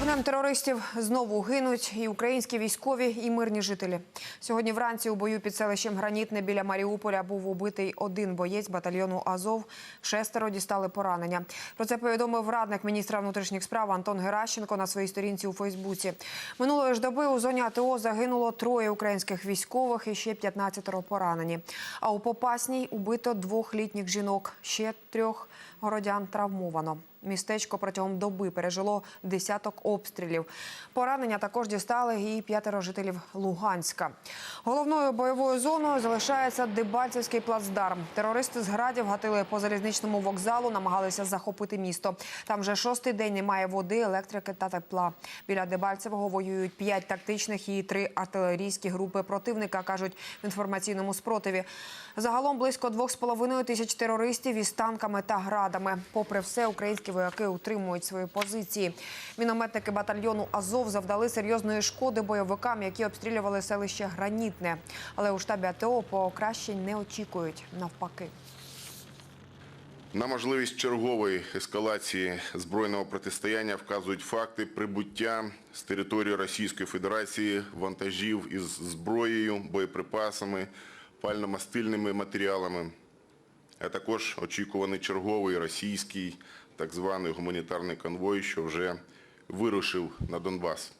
Вогнем терористів знову гинуть і українські військові, і мирні жителі. Сьогодні вранці у бою під селищем Гранітне біля Маріуполя був убитий один боєць батальйону Азов. Шестеро дістали поранення. Про це повідомив радник міністра внутрішніх справ Антон Геращенко на своїй сторінці у Фейсбуці. Минулої ж доби у зоні АТО загинуло троє українських військових і ще 15 поранені. А у Попасній убито двох літніх жінок. Ще трьох городян травмовано. Містечко протягом доби пережило десяток обстрілів. Поранення також дістали і п'ятеро жителів Луганська. Головною бойовою зоною залишається Дебальцевський плацдарм. Терористи з градів гатили по залізничному вокзалу, намагалися захопити місто. Там вже шостий день немає води, електрики та тепла. Біля Дебальцевого воюють п'ять тактичних і три артилерійські групи противника, кажуть в інформаційному спротиві. Загалом близько двох з половиною тисяч терористів із танками та градами. Попри все, українські вояки утримують свої позиції. Мінометники батальйону Азов завдали серйозної шкоди бойовикам, які обстрілювали селище Гранітне. Але у штабі АТО покращень не очікують. Навпаки. На можливість чергової ескалації збройного протистояння вказують факти прибуття з території Російської Федерації вантажів із зброєю, боєприпасами, пально-мастильними матеріалами, а також очікуваний черговий російський так званий гуманітарний конвой, що вже вирушив на Донбас.